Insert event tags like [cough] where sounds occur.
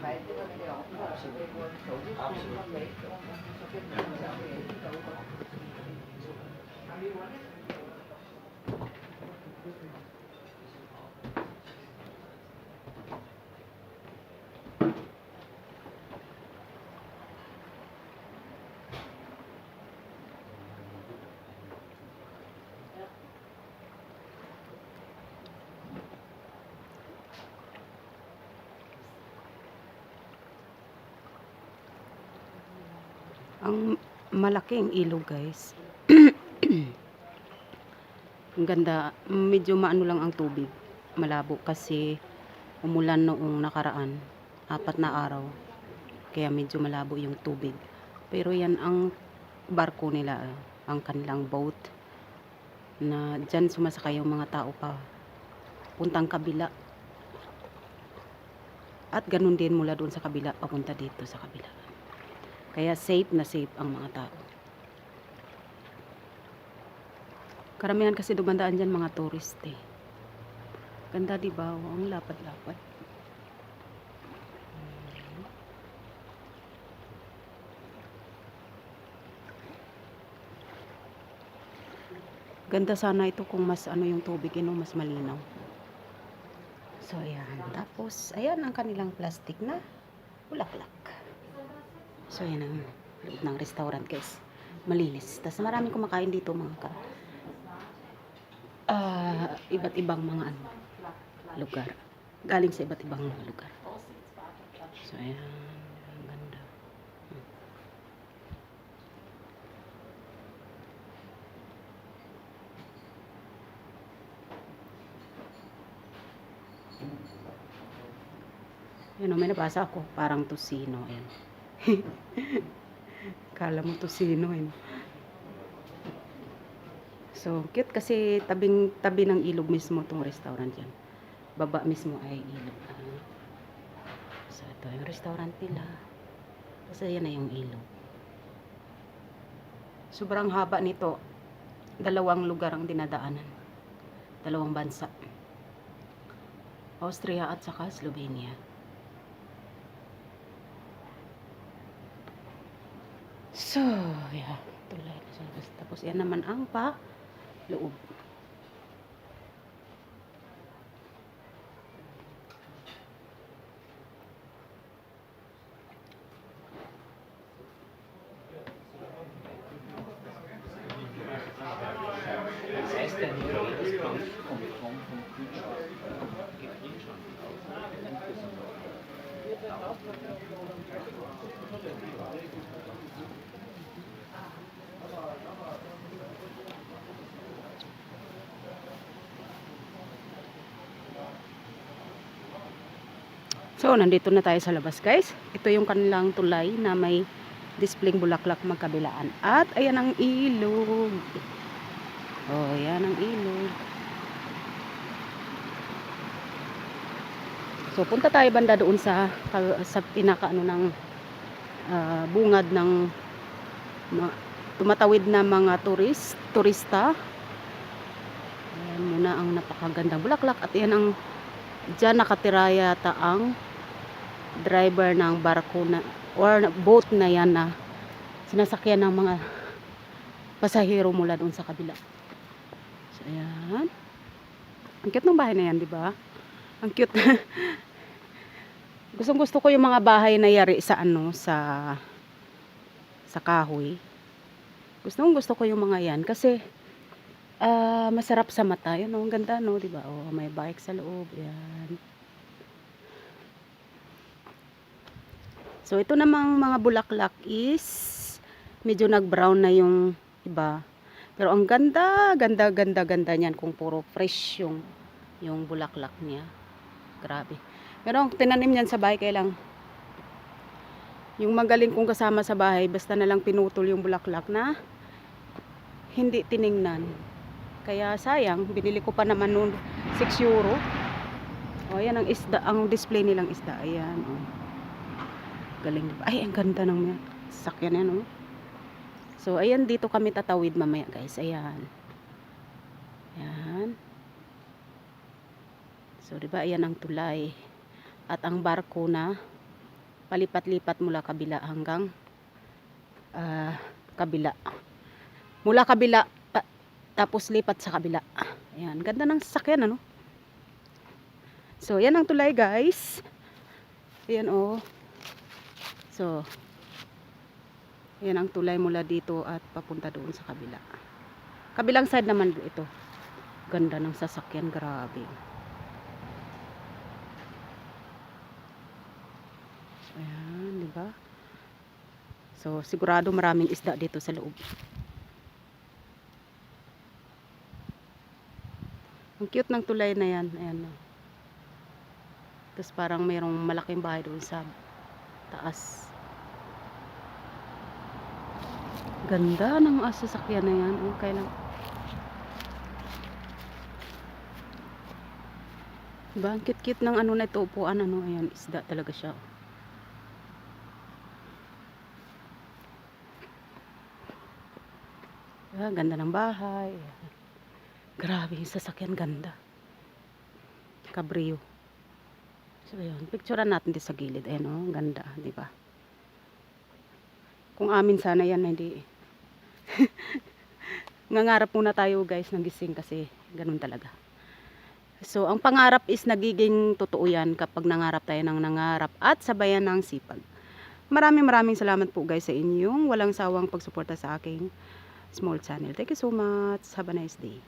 买这个那个，不是微波手机，不是，我们不是跟你们讲那个一。Ang malaking ilog guys. [clears throat] ang ganda. Medyo maano lang ang tubig. Malabo kasi umulan noong nakaraan. Apat na araw. Kaya medyo malabo yung tubig. Pero yan ang barko nila. Ang kanilang boat. Na dyan sumasakay yung mga tao pa. Puntang kabila. At ganun din mula doon sa kabila. Papunta dito sa kabila. Kaya safe na safe ang mga tao. Karamihan kasi dumandaan dyan mga tourist eh. Ganda di ba? Ang lapad-lapad. Ganda sana ito kung mas ano yung tubig, no? mas malinaw. So, ayan. Tapos, ayan ang kanilang plastic na bulaklak. So, yan ang loob ng restaurant, guys. Malinis. Tapos, maraming kumakain dito, mga ka. Ah, iba't ibang mga ano, lugar. Galing sa iba't ibang lugar. So, ayan. Ang ganda. Hmm. Yan o, may nabasa ako. Parang tosino. Ayan. [laughs] Kala mo tosino eh. So, cute kasi tabing tabi ng ilog mismo tong restaurant yan. Baba mismo ay ilog. Ah. So, ito yung restaurant nila. Tapos ayan na yung ilog. Sobrang haba nito. Dalawang lugar ang dinadaanan. Dalawang bansa. Austria at saka Slovenia. So, yeah. Tulay na labas. Tapos, yan naman ang pa loob. Schon. So, nandito na tayo sa labas, guys. Ito yung kanilang tulay na may displaying bulaklak magkabilaan. At, ayan ang ilog. Oh, ayan ang ilog. So, punta tayo banda doon sa sa pinaka ano ng ah, bungad ng ma- tumatawid na mga turist, turista. Ayan muna ang napakagandang bulaklak at ayan ang Diyan nakatira yata ang driver ng barko na or boat na yan na sinasakyan ng mga pasahero mula doon sa kabila. So, ayan. Ang cute ng bahay na yan, di ba? Ang cute. [laughs] Gustong gusto ko yung mga bahay na yari sa ano, sa sa kahoy. Gustong gusto ko yung mga yan kasi ah masarap sa mata. Yun, oh, ang ganda, no? Di ba? Oh, may bike sa loob. Yan. So, ito namang mga bulaklak is medyo nag-brown na yung iba. Pero ang ganda, ganda, ganda, ganda niyan kung puro fresh yung, yung bulaklak niya. Grabe. Pero ang tinanim niyan sa bahay, kailang yung magaling kong kasama sa bahay, basta na lang pinutol yung bulaklak na hindi tiningnan. Kaya sayang, binili ko pa naman noon 6 euro. O, ayan ang isda, ang display nilang isda. Ayan, oh. Galing. Ay, ang ganda ng sakyan yan, oh. So, ayan, dito kami tatawid mamaya, guys. Ayan. Ayan. So, di ba, ayan ang tulay. At ang barko na palipat-lipat mula kabila hanggang ah, kabila. Mula kabila pa- tapos lipat sa kabila. Ayan, ganda ng sasakyan ano. So, yan ang tulay guys. Ayan oh. So, yan ang tulay mula dito at papunta doon sa kabila. Kabilang side naman ito. Ganda ng sasakyan, grabe. Ayan, di ba? So, sigurado maraming isda dito sa loob. Ang cute ng tulay na yan. Ayan. oh. Tapos parang mayroong malaking bahay doon sa taas. Ganda ng ah, sasakyan na yan. Okay lang. Diba? Ang cute-cute ng ano na ito. Upuan. Ano, ayan. Isda talaga siya. Ah, ganda ng bahay. Grabe yung sasakyan. Ganda. Cabrio. So, yun. Picturean natin din sa gilid. Ayan, oh. Ganda. Di ba? Kung amin sana yan, hindi. [laughs] Nangarap muna tayo guys ng gising kasi ganun talaga. So, ang pangarap is nagiging totoo yan kapag nangarap tayo ng nangarap at sabayan ng sipag. Maraming maraming salamat po guys sa inyong walang sawang pagsuporta sa aking small channel. Thank you so much. Have a nice day.